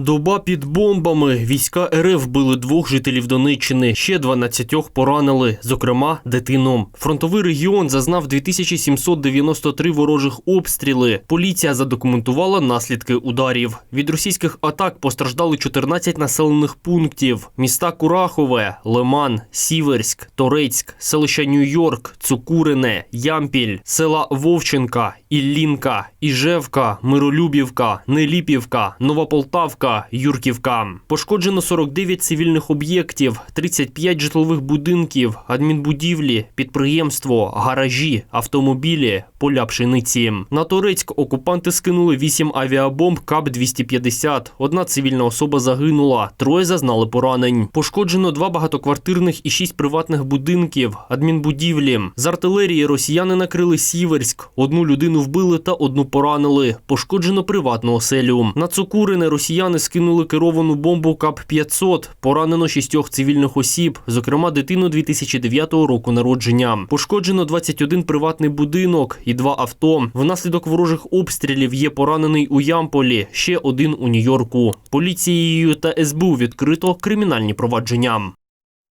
Доба під бомбами. Війська РФ били двох жителів Донеччини. Ще 12 поранили, зокрема, дитину. Фронтовий регіон зазнав 2793 ворожих обстріли. Поліція задокументувала наслідки ударів. Від російських атак постраждали 14 населених пунктів: міста Курахове, Лиман, Сіверськ, Торецьк, селища Нью-Йорк, Цукурине, Ямпіль, села Вовченка, Іллінка, Іжевка, Миролюбівка, Неліпівка, Нова Полтавка, Юрківка. Пошкоджено 49 цивільних об'єктів, 35 житлових будинків, адмінбудівлі, підприємство, гаражі, автомобілі, поля пшениці. На Торецьк окупанти скинули 8 авіабомб КАП-250. Одна цивільна особа загинула, троє зазнали поранень. Пошкоджено два багатоквартирних і шість приватних будинків, адмінбудівлі. З артилерії росіяни накрили Сіверськ. Одну людину вбили та одну поранили. Пошкоджено приватну оселю. На Цукурине росіяни скинули керовану бомбу КАП-500. Поранено шістьох цивільних осіб, зокрема дитину 2009 року народження. Пошкоджено 21 приватний будинок і два авто. Внаслідок ворожих обстрілів є поранений у Ямполі, ще один у Нью-Йорку. Поліцією та СБУ відкрито кримінальні провадження.